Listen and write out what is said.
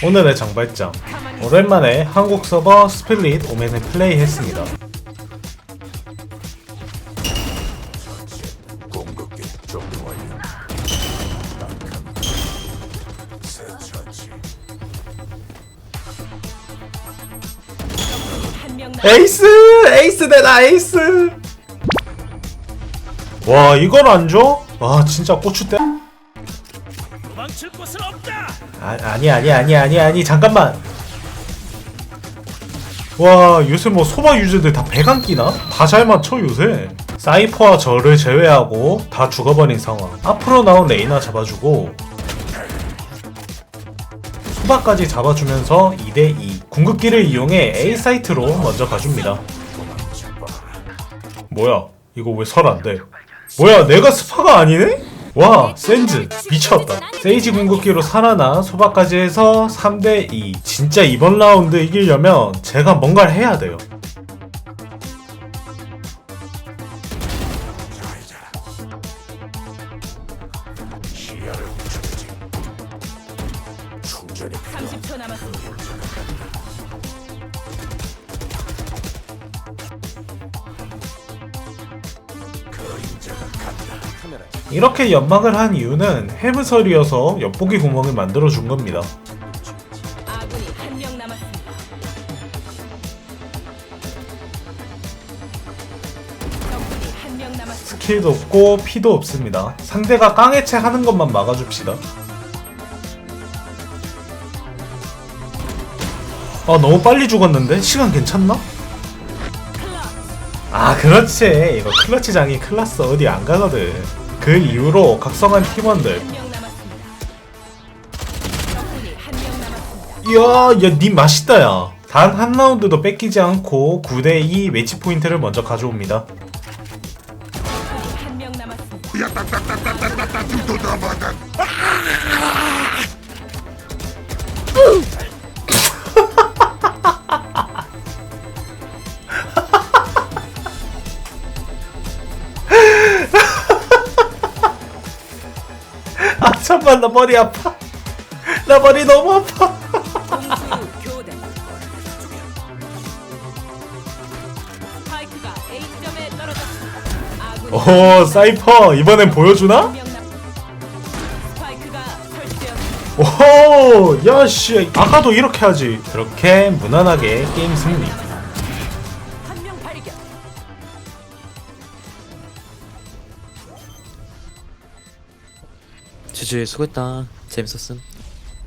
오늘의 장발장 오랜만에 한국 서버 스플릿 오멘을 플레이했습니다 에이스! 에이스 대다 에이스! 와 이걸 안 줘? 와 진짜 고추대 도망칠 곳은 없다. 아, 아니 아니 아니 아니 아니 잠깐만 와 요새 뭐 소바 유저들 다 배관 끼나? 다 잘 맞춰 요새 사이퍼와 저를 제외하고 다 죽어버린 상황 앞으로 나온 레이나 잡아주고 소바까지 잡아주면서 2대2 궁극기를 이용해 A 사이트로 먼저 가줍니다 뭐야 이거 왜 설 안 돼 뭐야 내가 스파가 아니네? 와 센즈 미쳤다 세이지 궁극기로 살아나 소바까지 해서 3대2 진짜 이번 라운드 이기려면 제가 뭔가를 해야 돼요 시야를 훔쳐내지. 충전이 30초 남았습니다. 이렇게 연막을 한 이유는 해브설이어서 엿보기 구멍을 만들어 준 겁니다 아군이 한 명 남았습니다. 적군이 한 명 남았습니다. 스킬도 없고 피도 없습니다 상대가 깡해체 하는 것만 막아줍시다 아 너무 빨리 죽었는데? 시간 괜찮나? 아 그렇지. 이거 클러치장이 클라스 어디 안 가거든. 그 이후로 각성한 팀원들. 한명 남았습니다. 적군이 한명 남았습니다. 이야 야니 맛있다 야단 한 라운드도 뺏기지 않고 9대2 매치 포인트를 먼저 가져옵니다 잠만 나 머리 아파 나 머리 너무 아파 오 사이퍼 이번엔 보여주나? 한명 남. 스파이크가 설치되었습니다. 오호 야씨 아까도 이렇게 하지 그렇게 무난하게 게임 승리 지지 수고했다. 재밌었음.